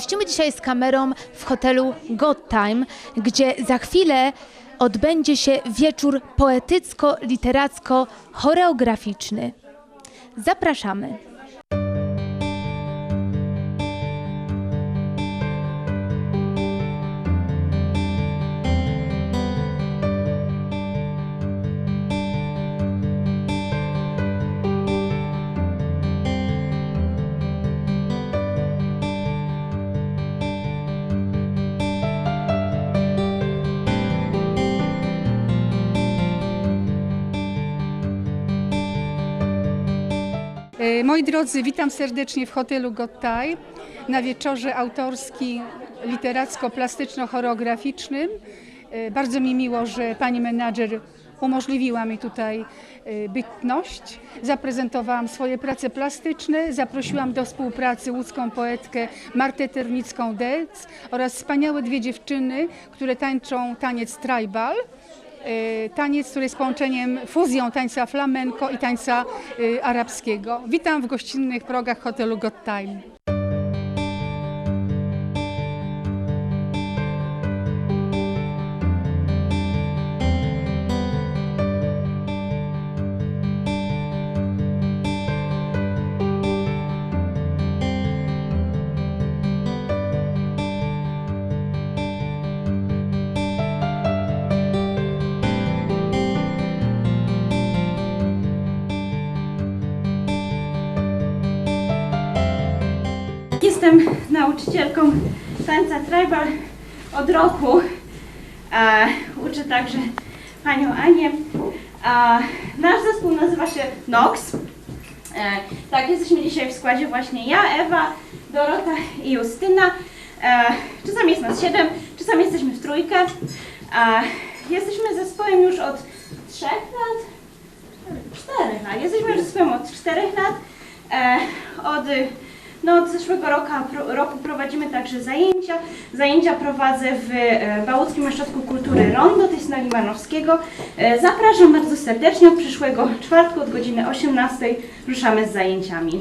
Gościmy dzisiaj z kamerą w hotelu God Time, gdzie za chwilę odbędzie się wieczór poetycko-literacko-choreograficzny. Zapraszamy. Moi drodzy, witam serdecznie w hotelu Gottaj na wieczorze autorskim literacko-plastyczno-choreograficznym. E, Bardzo mi miło, że pani menadżer umożliwiła mi tutaj e, bytność. Zaprezentowałam swoje prace plastyczne, zaprosiłam do współpracy łódzką poetkę Martę Ternicką-Delc oraz wspaniałe dwie dziewczyny, które tańczą taniec tribal. E, taniec, który jest połączeniem, fuzją tańca flamenco i tańca e, arabskiego. Witam w gościnnych progach hotelu Got Time. Jestem nauczycielką tańca tribal od roku. E, uczę także panią Anię. E, nasz zespół nazywa się NOX. E, tak, jesteśmy dzisiaj w składzie właśnie ja, Ewa, Dorota i Justyna. E, czasami jest nas siedem, czasami jesteśmy w trójkę. E, jesteśmy zespołem już od trzech lat, czterech lat. Jesteśmy już zespołem od czterech lat. E, od no, od zeszłego roku, roku prowadzimy także zajęcia. Zajęcia prowadzę w e, Bałuckim Ośrodku Kultury Rondo, to jest na Limanowskiego. E, zapraszam bardzo serdecznie. Od przyszłego czwartku od godziny 18 ruszamy z zajęciami.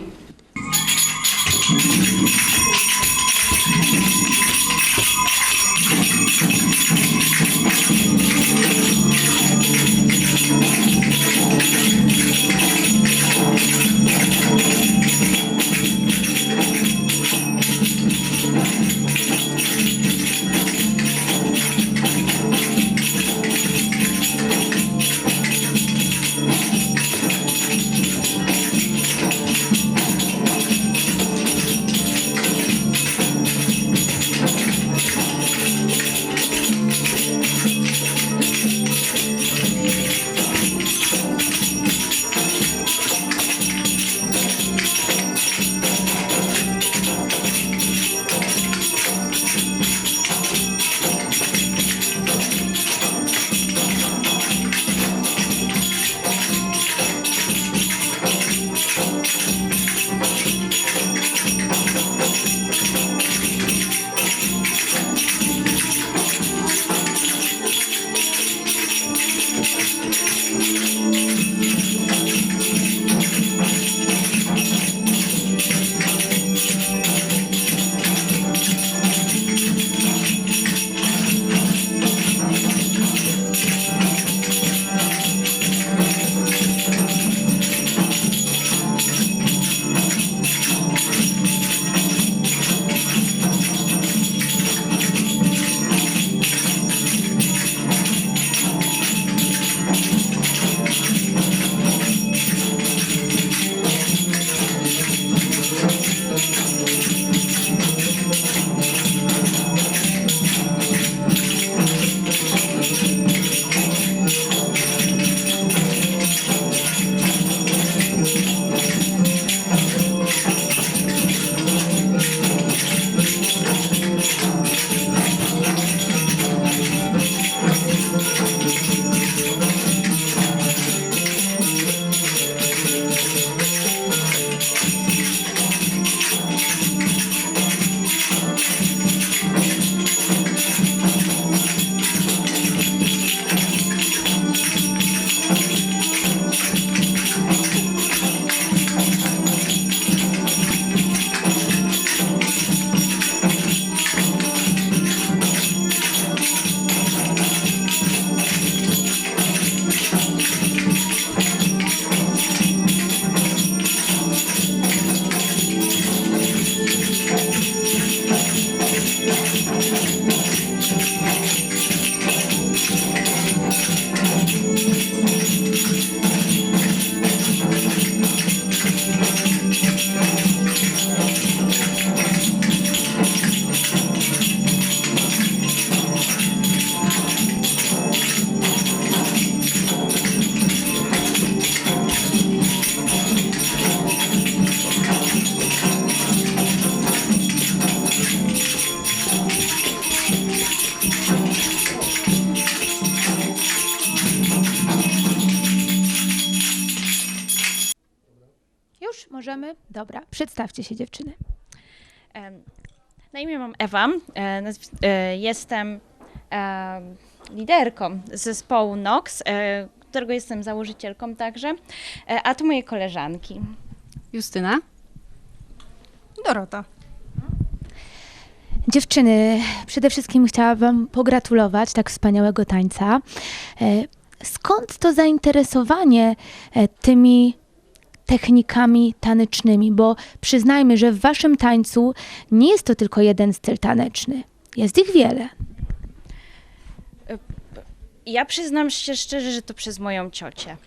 Przedstawcie się dziewczyny. Na imię mam Ewa. E, e, Jestem liderką zespołu NOX, e, którego jestem założycielką także, a tu moje koleżanki. Justyna. Dorota. Dziewczyny, przede wszystkim chciałabym pogratulować tak wspaniałego tańca. Skąd to zainteresowanie tymi technikami tanecznymi? Bo przyznajmy, że w waszym tańcu nie jest to tylko jeden styl taneczny. Jest ich wiele. Ja przyznam się szczerze, że to przez moją ciocię,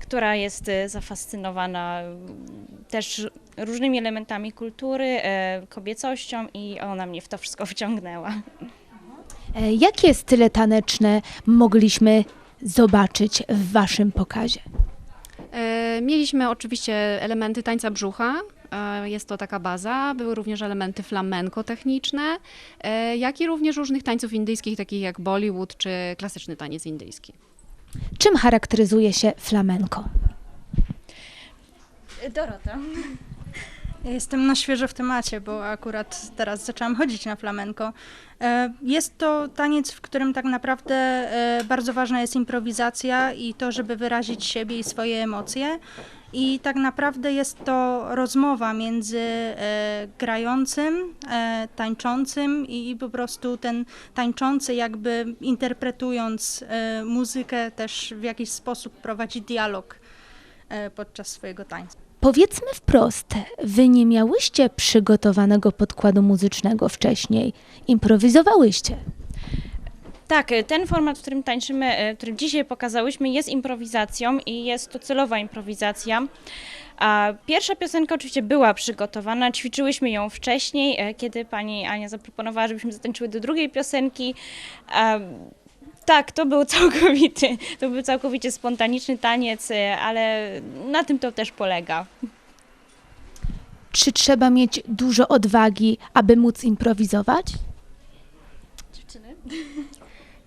która jest e, zafascynowana mm, też różnymi elementami kultury, e, kobiecością i ona mnie w to wszystko wciągnęła. E, Jakie style taneczne mogliśmy zobaczyć w waszym pokazie? Mieliśmy oczywiście elementy tańca brzucha. e, Jest to taka baza. Były również elementy flamenko techniczne, e, jak i również różnych tańców indyjskich, takich jak Bollywood czy klasyczny taniec indyjski. Czym charakteryzuje się flamenko? Dorota. Jestem na świeżo w temacie, bo akurat teraz zaczęłam chodzić na flamenko. E, Jest to taniec, w którym tak naprawdę e, bardzo ważna jest improwizacja i to, żeby wyrazić siebie i swoje emocje. I tak naprawdę jest to rozmowa między e, grającym, tańczącym i po prostu ten tańczący jakby interpretując muzykę też w jakiś sposób prowadzi dialog podczas swojego tańca. Powiedzmy wprost, wy nie miałyście przygotowanego podkładu muzycznego wcześniej, improwizowałyście. Tak, e, ten format, w którym tańczymy, e, który dzisiaj pokazałyśmy, jest improwizacją i jest to celowa improwizacja. Pierwsza piosenka oczywiście była przygotowana, ćwiczyłyśmy ją wcześniej, e, kiedy pani Ania zaproponowała, żebyśmy zatańczyły do drugiej piosenki. Tak, to był całkowity, to był całkowicie spontaniczny taniec, e, ale na tym to też polega. Czy trzeba mieć dużo odwagi, aby móc improwizować?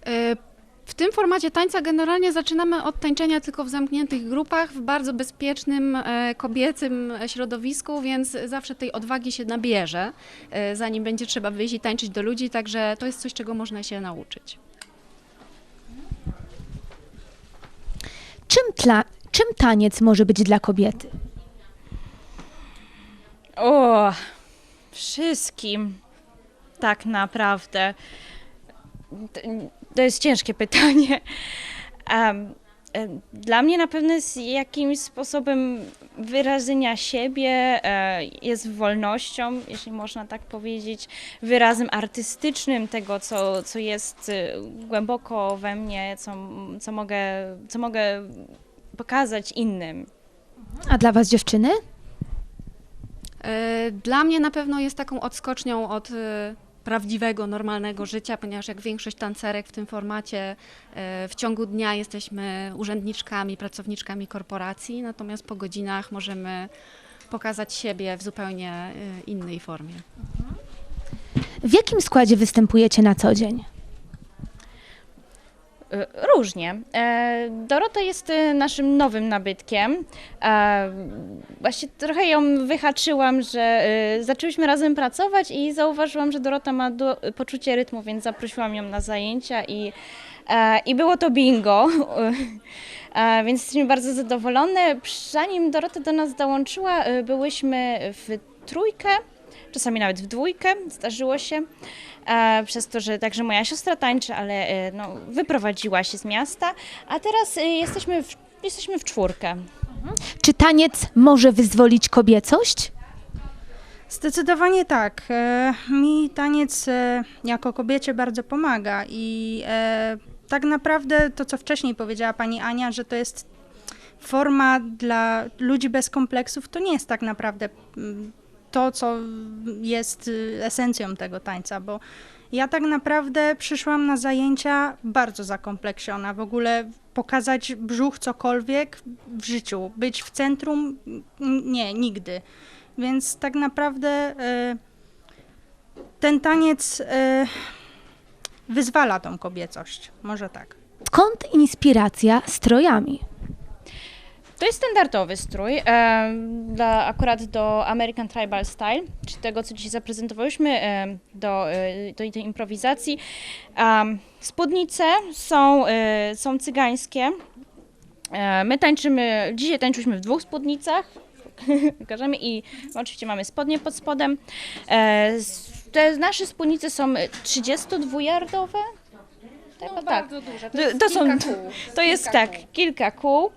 E, W tym formacie tańca generalnie zaczynamy od tańczenia tylko w zamkniętych grupach, w bardzo bezpiecznym e, kobiecym środowisku, więc zawsze tej odwagi się nabierze, e, zanim będzie trzeba wyjść i tańczyć do ludzi, także to jest coś, czego można się nauczyć. Czym, tla, czym taniec może być dla kobiety? O, wszystkim. Tak naprawdę. To, jest ciężkie pytanie. Em, Dla mnie na pewno jest jakimś sposobem wyrażenia siebie, e, jest wolnością, jeśli można tak powiedzieć, wyrazem artystycznym tego, co, co jest e, głęboko we mnie, co, co, mogę, co mogę pokazać innym. A dla was dziewczyny? E, Dla mnie na pewno jest taką odskocznią od e, prawdziwego, normalnego życia, ponieważ jak większość tancerek w tym formacie e, w ciągu dnia jesteśmy urzędniczkami, pracowniczkami korporacji, natomiast po godzinach możemy pokazać siebie w zupełnie e, innej formie. W jakim składzie występujecie na co dzień? Y, Różnie. E, Dorota jest e, naszym nowym nabytkiem. E, Właśnie trochę ją wyhaczyłam, że e, zaczęłyśmy razem pracować i zauważyłam, że Dorota ma do, poczucie rytmu, więc zaprosiłam ją na zajęcia i, e, i było to bingo. E, Więc jesteśmy bardzo zadowolone. Zanim Dorota do nas dołączyła, e, byłyśmy w trójkę, czasami nawet w dwójkę, zdarzyło się e, przez to, że także moja siostra tańczy, ale e, no, wyprowadziła się z miasta, a teraz e, jesteśmy w, jesteśmy w czwórkę. Czy taniec może wyzwolić kobiecość? Zdecydowanie tak. E, Mi taniec e, jako kobiecie bardzo pomaga i e, tak naprawdę to, co wcześniej powiedziała pani Ania, że to jest forma dla ludzi bez kompleksów, to nie jest tak naprawdę mm, to, co jest y, esencją tego tańca, bo ja tak naprawdę przyszłam na zajęcia bardzo zakompleksiona. W ogóle pokazać brzuch cokolwiek w życiu, być w centrum, nie, nigdy. Więc tak naprawdę e, ten taniec e, wyzwala tą kobiecość, może tak. Skąd inspiracja strojami? To jest standardowy strój, e, dla, akurat do American Tribal Style, czy tego, co dzisiaj zaprezentowałyśmy e, do, e, do tej improwizacji. Em, spódnice są, e, są cygańskie. E, my tańczymy, dzisiaj tańczyliśmy w dwóch spódnicach, pokażemy i oczywiście mamy spodnie pod spodem. E, te nasze spódnice są 32-jardowe. Chyba tak. duże. To, to są, to jest tak, kilka kół.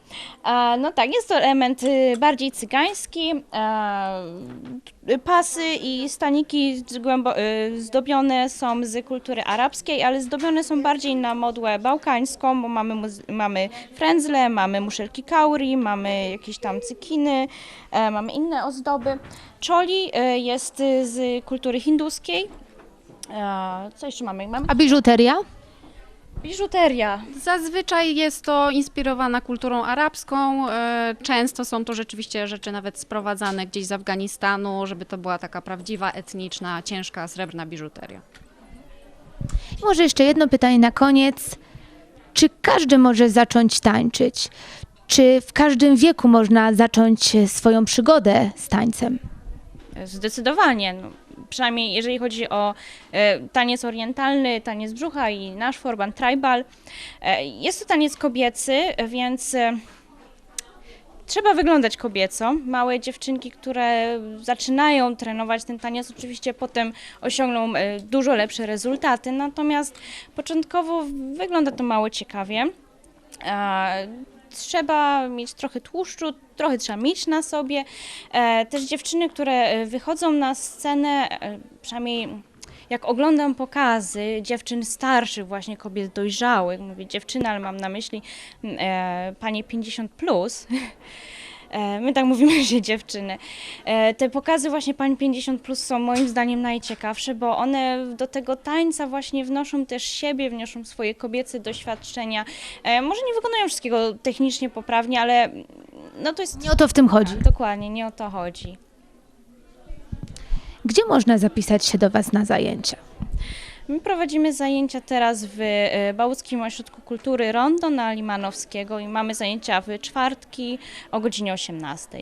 E, no tak, jest to element y, bardziej cygański. E, pasy i staniki z głębo, y, zdobione są z kultury arabskiej, ale zdobione są bardziej na modłę bałkańską, bo mamy, muzy- mamy frędzle, mamy muszelki kauri, mamy jakieś tam cykiny, e, mamy inne ozdoby. Czoli e, jest y, z kultury hinduskiej. E, co jeszcze mamy? Mamy A biżuteria? Biżuteria. Zazwyczaj jest to inspirowana kulturą arabską. e, Często są to rzeczywiście rzeczy nawet sprowadzane gdzieś z Afganistanu, żeby to była taka prawdziwa, etniczna, ciężka, srebrna biżuteria. I może jeszcze jedno pytanie na koniec. Czy każdy może zacząć tańczyć? Czy w każdym wieku można zacząć e, swoją przygodę z tańcem? Zdecydowanie. No, przynajmniej jeżeli chodzi o e, taniec orientalny, taniec brzucha i nasz forban tribal. E, jest to taniec kobiecy, więc e, trzeba wyglądać kobieco. Małe dziewczynki, które zaczynają trenować ten taniec, oczywiście potem osiągną dużo lepsze rezultaty, natomiast początkowo wygląda to mało ciekawie. Trzeba mieć trochę tłuszczu, trochę trzeba mieć na sobie. E, też dziewczyny, które e, wychodzą na scenę, e, przynajmniej jak oglądam pokazy dziewczyn starszych, właśnie kobiet dojrzałych, mówię dziewczyny, ale mam na myśli m, e, panie 50 plus. E, My tak mówimy, że dziewczyny. E, Te pokazy właśnie pań 50 plus są moim zdaniem najciekawsze, bo one do tego tańca właśnie wnoszą też siebie, wnoszą swoje kobiece doświadczenia. E, Może nie wykonują wszystkiego technicznie poprawnie, ale no to jest Nie o to w tym chodzi. Dokładnie, nie o to chodzi. Gdzie można zapisać się do Was na zajęcia? My prowadzimy zajęcia teraz w e, Bałtyckim Ośrodku Kultury Rondo na Limanowskiego i mamy zajęcia w czwartki o godzinie 18.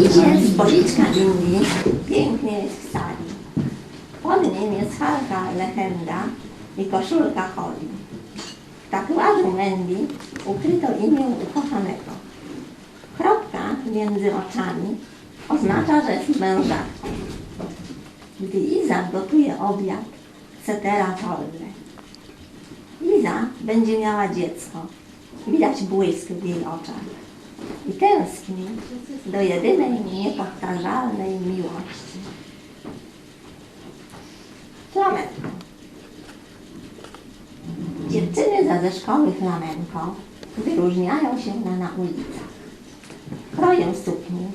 Idzie z policzka Indii, pięknie jest w sali. Pod nim jest halka lechenda i koszulka holi. W tatuażu Mendy ukryto imię ukochanego. Kropka między oczami oznacza, że jest mężatką. Gdy Iza gotuje obiad, cetera tolle. Iza będzie miała dziecko. Widać błysk w jej oczach i tęskni do jedynej niepowtarzalnej miłości. Flamenko. Dziewczyny za ze szkoły flamenko wyróżniają się na, na ulicach. Kroją sukni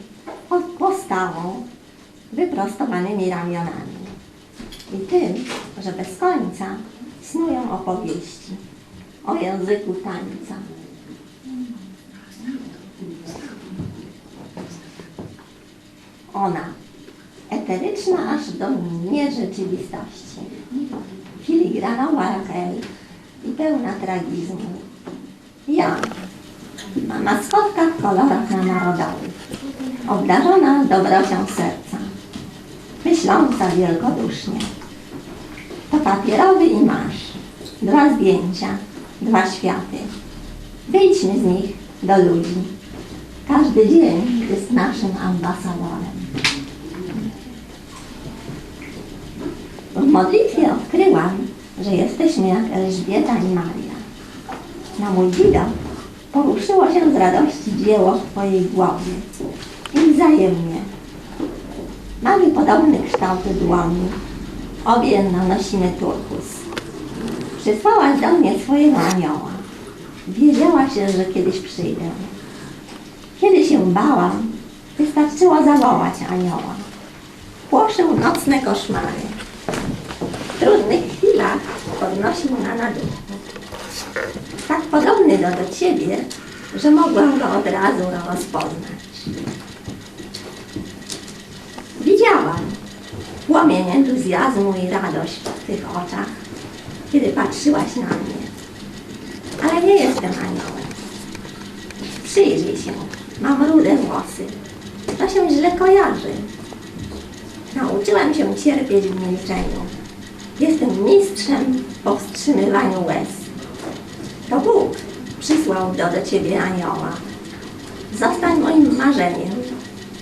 pod postawą, wyprostowanymi ramionami i tym, że bez końca snują opowieści o języku tańca. Ona, eteryczna aż do nierzeczywistości, filigranowa jak El i pełna tragizmu. Ja, ma maskotka w kolorach narodowych, obdarzona dobrocią serca, myśląca wielkodusznie. To papierowy imaż, dwa zdjęcia, dwa światy. Wyjdźmy z nich do ludzi. Każdy dzień jest naszym ambasadorem. W modlitwie odkryłam, że jesteśmy jak Elżbieta i Maria. Na mój widok poruszyło się z radości dzieło w Twojej głowie i wzajemnie. Mamy podobne kształty dłoni, obie nosimy turkus. Przysłałaś do mnie swojego anioła. Wiedziałaś, że kiedyś przyjdę. Kiedy się bałam, wystarczyło zawołać anioła. Płoszył nocne koszmary. W trudnych chwilach podnosił na naduszku. Tak podobny do, do ciebie, że mogłam go od razu rozpoznać. Widziałam płomień entuzjazmu i radość w tych oczach, kiedy patrzyłaś na mnie. Ale nie jestem aniołem Przyjrzyj się, mam rude włosy. To się źle kojarzy. Nauczyłam się cierpieć w milczeniu. Jestem mistrzem w powstrzymywaniu łez. To Bóg przysłał do, do ciebie anioła. Zostań moim marzeniem,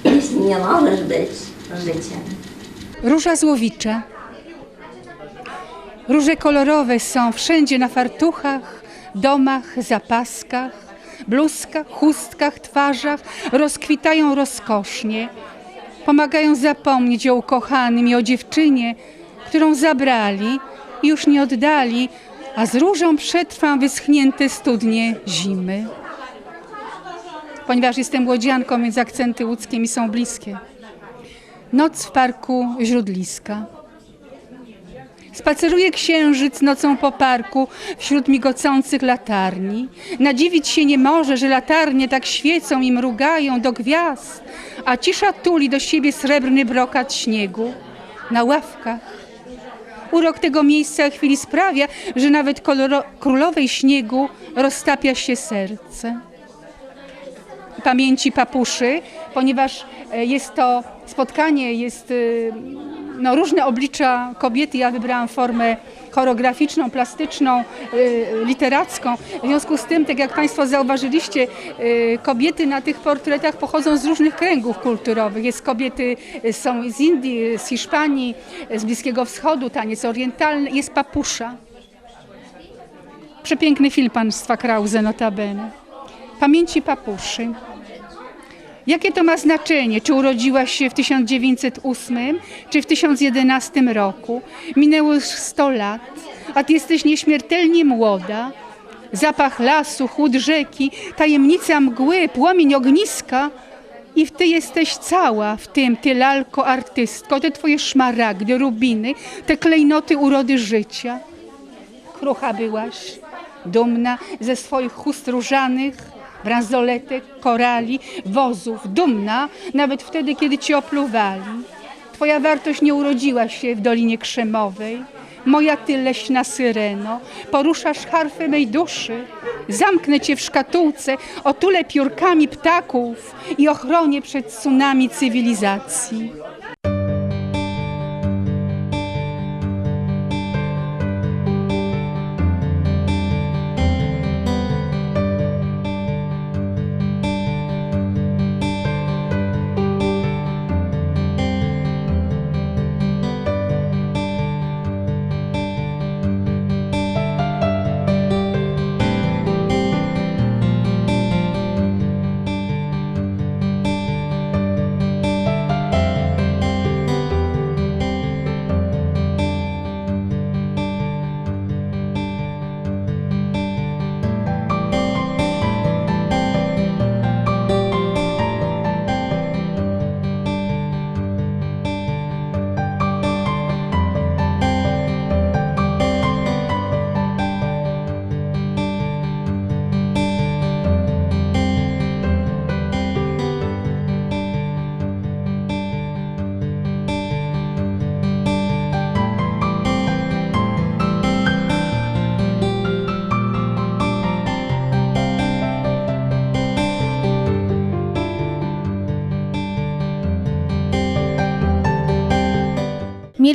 jeśli nie możesz być życiem. Róża złowicza. Róże kolorowe są wszędzie na fartuchach, domach, zapaskach, bluzkach, chustkach, twarzach. Rozkwitają rozkosznie. Pomagają zapomnieć o ukochanym i o dziewczynie, którą zabrali i już nie oddali, a z różą przetrwam wyschnięte studnie zimy. Ponieważ jestem łodzianką, więc akcenty łódzkie mi są bliskie. Noc w parku Źródliska. Spaceruje księżyc nocą po parku wśród migocących latarni. Nadziwić się nie może, że latarnie tak świecą i mrugają do gwiazd, a cisza tuli do siebie srebrny brokat śniegu na ławkach. Urok tego miejsca chwili sprawia, że nawet koloro- królowej śniegu roztapia się serce pamięci papuszy, ponieważ e, jest to spotkanie, jest y, no, różne oblicza kobiety. Ja wybrałam formę choreograficzną, plastyczną, y, literacką. W związku z tym, tak jak Państwo zauważyliście, y, kobiety na tych portretach pochodzą z różnych kręgów kulturowych. Jest kobiety są z Indii, z Hiszpanii, z Bliskiego Wschodu, taniec orientalny, jest papusza. Przepiękny film państwa Krause notabene. Pamięci papuszy. Jakie to ma znaczenie? Czy urodziłaś się w 1908 czy w 1011 roku? Minęło już 100 lat, a ty jesteś nieśmiertelnie młoda. Zapach lasu, chłód rzeki, tajemnica mgły, płomień ogniska i ty jesteś cała, w tym ty lalko artystko, te twoje szmaragdy, rubiny, te klejnoty urody życia. Krucha byłaś, dumna ze swoich chust różanych, bransoletek, korali, wozów, dumna nawet wtedy, kiedy cię opluwali. Twoja wartość nie urodziła się w Dolinie Krzemowej. Moja ty leśna syreno, poruszasz harfę mej duszy. Zamknę cię w szkatułce, otulę piórkami ptaków i ochronię przed tsunami cywilizacji.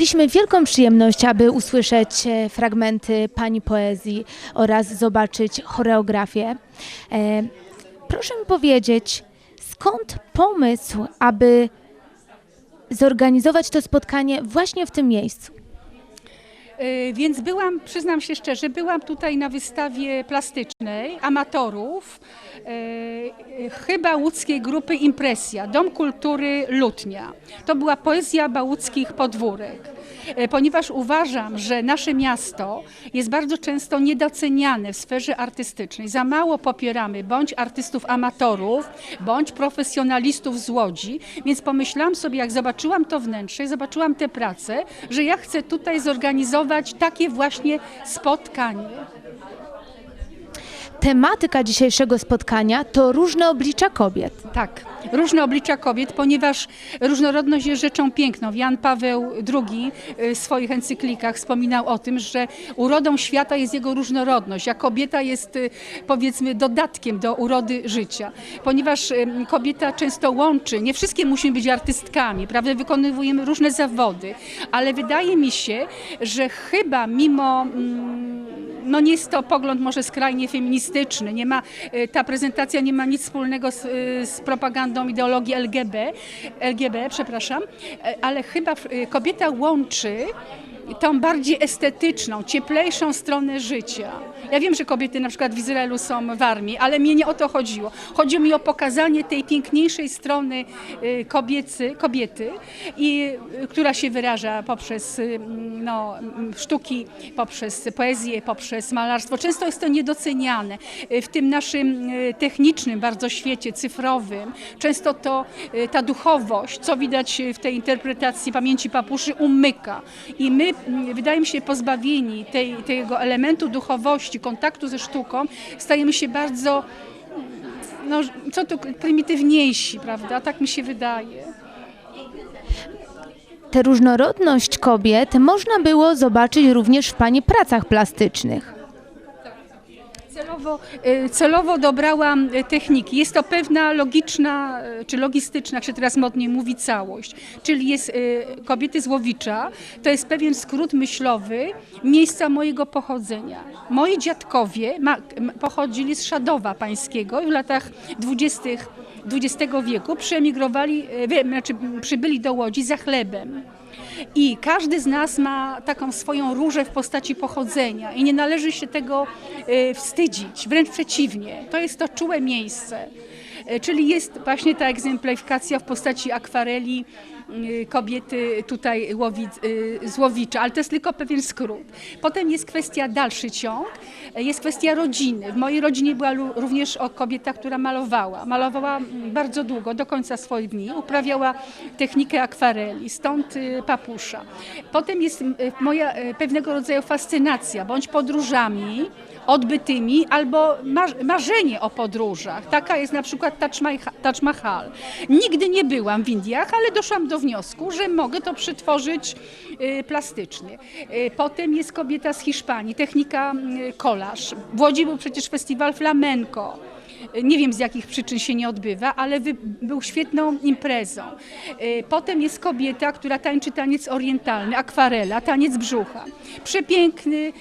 Mieliśmy wielką przyjemność, aby usłyszeć e, fragmenty Pani poezji oraz zobaczyć choreografię. E, Proszę mi powiedzieć, skąd pomysł, aby zorganizować to spotkanie właśnie w tym miejscu? Y, Więc byłam, przyznam się szczerze, byłam tutaj na wystawie plastycznej amatorów, y, y, chyba łódzkiej grupy Impresja, Dom Kultury Lutnia. To była poezja bałuckich podwórek. Y, Ponieważ uważam, że nasze miasto jest bardzo często niedoceniane w sferze artystycznej. Za mało popieramy bądź artystów amatorów, bądź profesjonalistów z Łodzi, więc pomyślałam sobie, jak zobaczyłam to wnętrze, zobaczyłam te prace, że ja chcę tutaj zorganizować takie właśnie spotkanie. tematyka dzisiejszego spotkania to różne oblicza kobiet. Tak, różne oblicza kobiet, ponieważ różnorodność jest rzeczą piękną. Jan Paweł II w swoich encyklikach wspominał o tym, że urodą świata jest jego różnorodność, a kobieta jest y, powiedzmy dodatkiem do urody życia. Ponieważ y, kobieta często łączy, nie wszystkie musimy być artystkami, prawda, wykonujemy różne zawody, ale wydaje mi się, że chyba mimo mm, no nie jest to pogląd może skrajnie feministyczny, nie ma, y, ta prezentacja nie ma nic wspólnego z, y, z propagandą ideologii LGB, LGB, przepraszam, e, ale chyba y, kobieta łączy tą bardziej estetyczną, cieplejszą stronę życia. Ja wiem, że kobiety na przykład w Izraelu są w armii, ale mnie nie o to chodziło. Chodziło mi o pokazanie tej piękniejszej strony y, kobiecy, kobiety, i, y, która się wyraża poprzez y, no, m, sztuki, poprzez poezję, poprzez malarstwo. Często jest to niedoceniane. W tym naszym technicznym bardzo świecie, cyfrowym, często to ta duchowość, co widać w tej interpretacji pamięci papuszy, umyka. I my, mm, wydaje mi się, pozbawieni tej, tego elementu duchowości, kontaktu ze sztuką, stajemy się bardzo, no, co tu, prymitywniejsi, prawda? Tak mi się wydaje. Tę różnorodność kobiet można było zobaczyć również w Pani pracach plastycznych. Celowo, y, celowo dobrałam y, techniki. Jest to pewna logiczna, y, czy logistyczna, jak się teraz modnie mówi, całość. Czyli jest kobiety z Łowicza, to jest pewien skrót myślowy miejsca mojego pochodzenia. Moi dziadkowie pochodzili z Szadowa Pańskiego i w latach dwudziestych XX wieku przyemigrowali, znaczy przybyli do Łodzi za chlebem. I każdy z nas ma taką swoją różę w postaci pochodzenia i nie należy się tego e, wstydzić, wręcz przeciwnie. To jest to czułe miejsce. E, Czyli jest właśnie ta egzemplifikacja w postaci akwareli e, kobiety tutaj łowi, e, z Łowicza, ale to jest tylko pewien skrót. Potem jest kwestia dalszy ciąg, jest kwestia rodziny. W mojej rodzinie była również kobieta, która malowała. Malowała bardzo długo, do końca swoich dni. Uprawiała technikę akwareli, stąd y, papusza. Potem jest y, moja y, pewnego rodzaju fascynacja, bądź podróżami odbytymi, albo mar- marzenie o podróżach. Taka jest na przykład Taj Maha- Taj Mahal. Nigdy nie byłam w Indiach, ale doszłam do wniosku, że mogę to przetworzyć plastycznie. Potem jest kobieta z Hiszpanii, technika y, kolaż. W Łodzi był przecież festiwal flamenco. Nie wiem z jakich przyczyn się nie odbywa, ale był świetną imprezą. Y, Potem jest kobieta, która tańczy taniec orientalny, akwarela, taniec brzucha. Przepiękny y,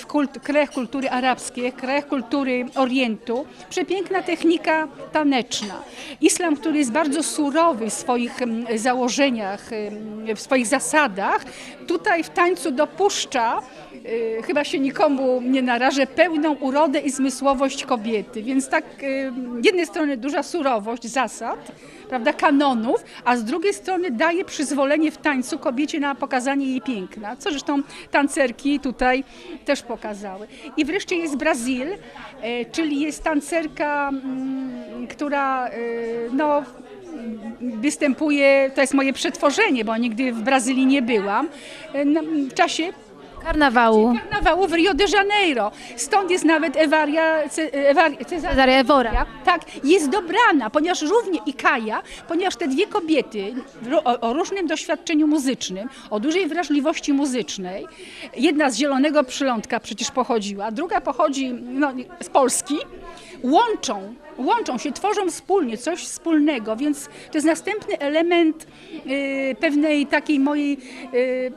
w kult, krajach kultury arabskiej, krajach kultury Orientu. Przepiękna technika taneczna. Islam, który jest bardzo surowy w swoich mm, założeniach, ym, w swoich zasadach, tutaj w tańcu dopuszcza y, chyba się nikomu nie narażę, pełną urodę i zmysłowość kobiety. Więc tak, y, z jednej strony duża surowość zasad, prawda, kanonów, a z drugiej strony daje przyzwolenie w tańcu kobiecie na pokazanie jej piękna, co zresztą tancerki tutaj też pokazały. I wreszcie jest Brazil, e, czyli jest tancerka, mm, która no, występuje, to jest moje przetworzenie, bo nigdy w Brazylii nie byłam, na- w czasie Karnawału karnawału w Rio de Janeiro. Stąd jest nawet Ewaria, Ce- Ewaria Cezaria. Ewora. Tak, jest dobrana, ponieważ równie i Kaja, ponieważ te dwie kobiety o, o różnym doświadczeniu muzycznym, o dużej wrażliwości muzycznej, jedna z Zielonego Przylądka przecież pochodziła, druga pochodzi no, z Polski, łączą, łączą się, tworzą wspólnie coś wspólnego, więc to jest następny element y, pewnej takiej mojej y,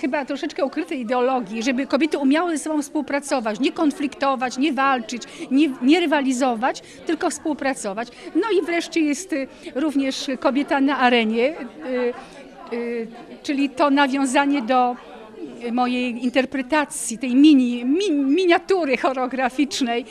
chyba troszeczkę ukrytej ideologii, żeby kobiety umiały ze sobą współpracować, nie konfliktować, nie walczyć, nie, nie rywalizować, tylko współpracować. No i wreszcie jest y, również kobieta na arenie, y, y, czyli to nawiązanie do mojej interpretacji, tej mini, mi, miniatury choreograficznej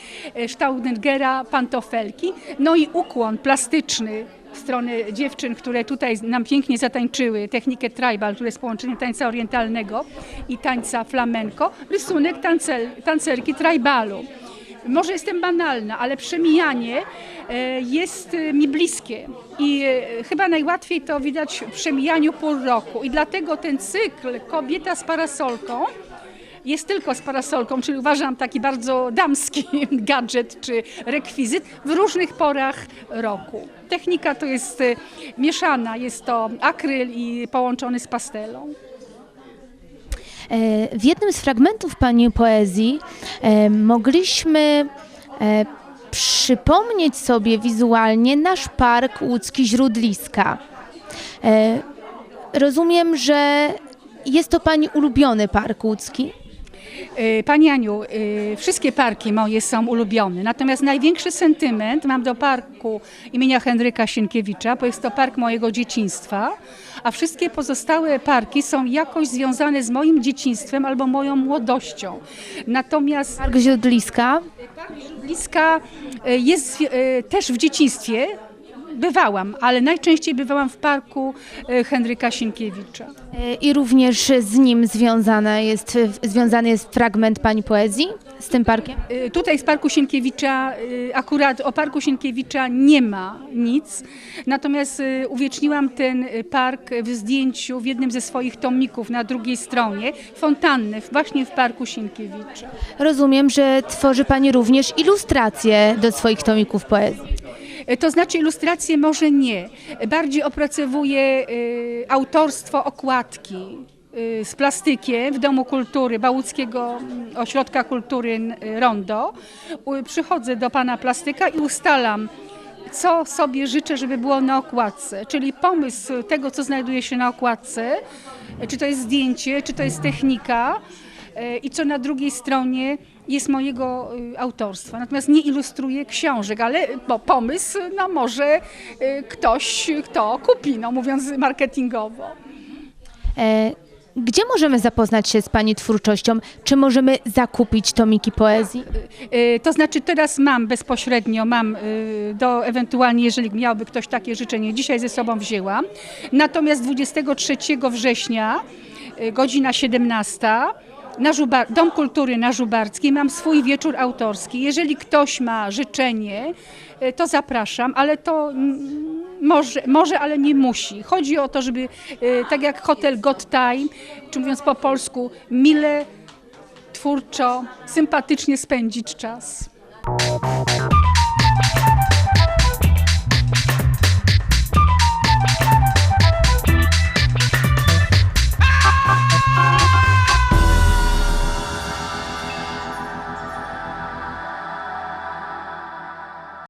Staudengera Pantofelki, no i ukłon plastyczny w stronę dziewczyn, które tutaj nam pięknie zatańczyły technikę tribal, które jest połączeniem tańca orientalnego i tańca flamenco, rysunek tancel, tancerki tribalu. Może jestem banalna, ale przemijanie e, jest e, mi bliskie i e, chyba najłatwiej to widać w przemijaniu pół roku i dlatego ten cykl Kobieta z parasolką jest tylko z parasolką, czyli uważam taki bardzo damski gadżet czy rekwizyt w różnych porach roku. Technika to jest e, mieszana, jest to akryl i połączony z pastelą. E, W jednym z fragmentów Pani poezji e, mogliśmy e, przypomnieć sobie wizualnie nasz park łódzki Źródliska. Rozumiem, że jest to Pani ulubiony park łódzki. E, Pani Aniu, e, wszystkie parki moje są ulubione, natomiast największy sentyment mam do parku imienia Henryka Sienkiewicza, bo jest to park mojego dzieciństwa, a wszystkie pozostałe parki są jakoś związane z moim dzieciństwem albo moją młodością. Natomiast Park Źródliska. bliska e, jest też w dzieciństwie. Bywałam, ale najczęściej bywałam w parku e, Henryka Sienkiewicza. E, I również z nim związana jest, związany jest fragment Pani poezji z tym parkiem. Y, Tutaj z Parku Sienkiewicza, akurat o Parku Sienkiewicza nie ma nic, natomiast uwieczniłam ten park w zdjęciu w jednym ze swoich tomików na drugiej stronie, fontannę właśnie w Parku Sienkiewicza. Rozumiem, że tworzy Pani również ilustracje do swoich tomików poezji. Y, To znaczy ilustracje może nie, bardziej opracowuję y, autorstwo okładki y, z plastykiem w Domu Kultury Bałuckiego mm, Ośrodka Kultury Rondo. Przychodzę do pana plastyka i ustalam co sobie życzę, żeby było na okładce, czyli pomysł tego, co znajduje się na okładce, czy to jest zdjęcie, czy to jest technika e, i co na drugiej stronie jest mojego y, autorstwa. Natomiast nie ilustruję książek, ale bo pomysł no, może y, ktoś, kto kupi, no, mówiąc marketingowo. E, Gdzie możemy zapoznać się z Pani twórczością? Czy możemy zakupić tomiki poezji? Y, To znaczy teraz mam bezpośrednio, mam y, do ewentualnie, jeżeli miałby ktoś takie życzenie, dzisiaj ze sobą wzięłam. Natomiast 23 września, y, godzina 17, na Żubar- Dom Kultury na Żubarskiej mam swój wieczór autorski. Jeżeli ktoś ma życzenie, y, to zapraszam, ale to może, może, ale nie musi. Chodzi o to, żeby y, tak jak hotel Got Time, czy mówiąc po polsku, mile twórczo, sympatycznie spędzić czas.